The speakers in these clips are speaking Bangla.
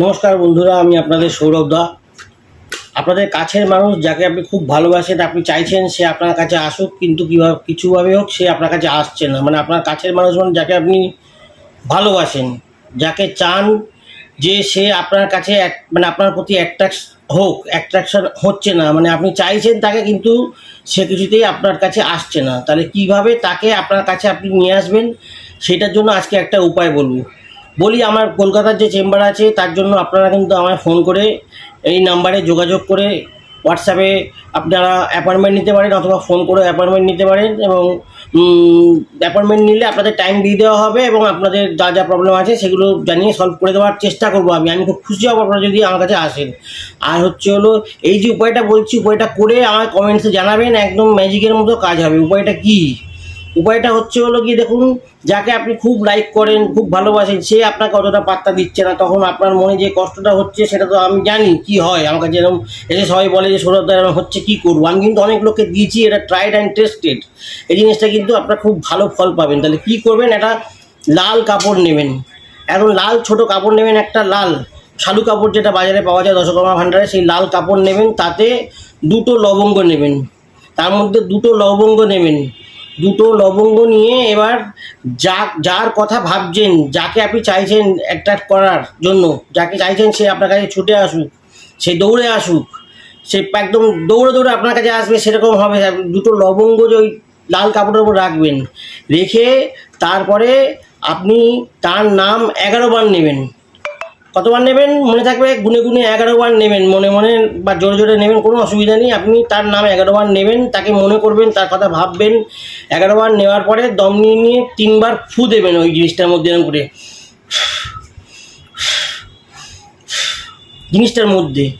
নমস্কার বন্ধুরা, আমি আপনাদের সৌরভ দা। আপনাদের কাছের মানুষ যাকে আপনি খুব ভালোবাসেন, আপনি চাইছেন সে আপনার কাছে আসুক, কিন্তু কীভাবে কিছুভাবে হোক, সে আপনার কাছে আসছে না। মানে আপনার কাছের মানুষ মানে যাকে আপনি ভালোবাসেন, যাকে চান যে সে আপনার কাছে মানে আপনার প্রতি অ্যাট্রাক্স হোক অ্যাট্রাকশন হচ্ছে না। মানে আপনি চাইছেন তাকে, কিন্তু সে কিছুতেই আপনার কাছে আসছে না। তাহলে কীভাবে তাকে আপনার কাছে আপনি নিয়ে আসবেন, সেটার জন্য আজকে একটা উপায় বলব। বলি, আমার কলকাতার যে চেম্বার আছে, তার জন্য আপনারা কিন্তু আমায় ফোন করে এই নাম্বারে যোগাযোগ করে হোয়াটসঅ্যাপে আপনারা অ্যাপয়েন্টমেন্ট নিতে পারেন অথবা ফোন করে অ্যাপয়েন্টমেন্ট নিতে পারেন এবং অ্যাপয়েন্টমেন্ট নিলে আপনাদের টাইম দিয়ে দেওয়া হবে এবং আপনাদের যা যা প্রবলেম আছে সেগুলো জানিয়ে সলভ করে দেওয়ার চেষ্টা করব আমি। আমি খুব খুশি হব আপনারা যদি আমার কাছে আসেন। আর হচ্ছে হলো, এই যে উপায়টা বলছি, উপায়টা করে আমার কমেন্টসে জানাবেন, একদম ম্যাজিকের মতো কাজ হবে। উপায়টা কী? উপায়টা হচ্ছে হলো কি দেখুন, যাকে আপনি খুব লাইক করেন, খুব ভালোবাসেন, সে আপনাকে অতটা পাত্তা দিচ্ছে না। তখন আপনার মনে যে কষ্টটা হচ্ছে, সেটা তো আমি জানি কি হয়। আমাকে যেরকম এসে সবাই বলে যে, সৌরভ দা হচ্ছে কী করব? আমি কিন্তু অনেক লোককে দিয়েছি এটা ট্রাইড অ্যান্ড টেস্টেড এই জিনিসটা কিন্তু আপনার খুব ভালো ফল পাবেন। তাহলে কী করবেন? একটা লাল কাপড় নেবেন। এখন লাল ছোট কাপড় নেবেন, একটা লাল। শালু কাপড় যেটা বাজারে পাওয়া যায়, দশকর্মা ভাণ্ডারে, সেই লাল কাপড় নেবেন। তাতে দুটো লবঙ্গ নেবেন। তার মধ্যে দুটো লবঙ্গ নেবেন। দুটো লবঙ্গ নিয়ে এবার যা, যার কথা ভাবছেন, যাকে আপনি চাইছেন অ্যাট্রাক্ট করার জন্য, যাকে চাইছেন সে আপনার কাছে ছুটে আসুক, সে দৌড়ে আসুক, সে একদম দৌড়ে দৌড়ে আপনার কাছে আসবে, সেরকম হবে। দুটো লবঙ্গ যে ওই লাল কাপড়ের উপর রাখবেন, রেখে তারপরে আপনি তার নাম এগারো বার নেবেন। কতবার নেবেন? মনে থাকবে গুনে গুনে এগারো বার নেবেন। মনে মনে বা জোরে জোরে নেবেন, কোনো অসুবিধা নেই। আপনি তার নাম এগারো বার নেবেন, তাকে মনে করবেন, তার কথা ভাববেন। এগারো বার নেওয়ার পরে দম নিয়ে নিয়ে তিনবার ফু দেবেন ওই জিনিসটার মধ্যে এরকম করে। জিনিসটার মধ্যে।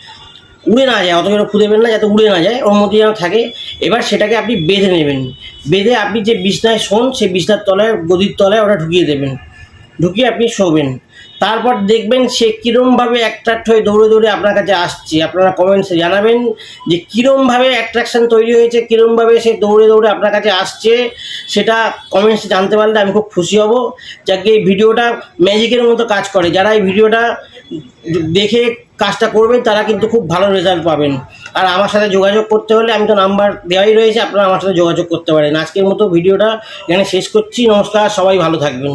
উড়ে না যায়, অত জোরে ফু দেবেন না যাতে উড়ে না যায়, ওর মধ্যে যেন থাকে। এবার সেটাকে আপনি বেঁধে নেবেন। বেঁধে আপনি যে বিছনায় শোন সেই বিছনার তলায়, গদির তলায় ওটা ঢুকিয়ে দেবেন। ঢুকিয়ে আপনি শোবেন। তারপর দেখবেন সে কীরমভাবে অ্যাট্রাক্ট হয়ে দৌড়ে দৌড়ে আপনার কাছে আসছে। আপনারা কমেন্টসে জানাবেন যে কীরমভাবে অ্যাট্রাকশান তৈরি হয়েছে, কীরমভাবে সে দৌড়ে দৌড়ে আপনার কাছে আসছে, সেটা কমেন্টসে জানতে পারলে আমি খুব খুশি হব। যাকে এই ভিডিওটা ম্যাজিকের মতো কাজ করে, যারা এই ভিডিওটা দেখে কাজটা করবেন, তারা কিন্তু খুব ভালো রেজাল্ট পাবেন। আর আমার সাথে যোগাযোগ করতে হলে আমি তো নাম্বার দেওয়াই রয়েছে, আপনারা আমার সাথে যোগাযোগ করতে পারেন। আজকের মতো ভিডিওটা এখানে শেষ করছি। নমস্কার, সবাই ভালো থাকবেন।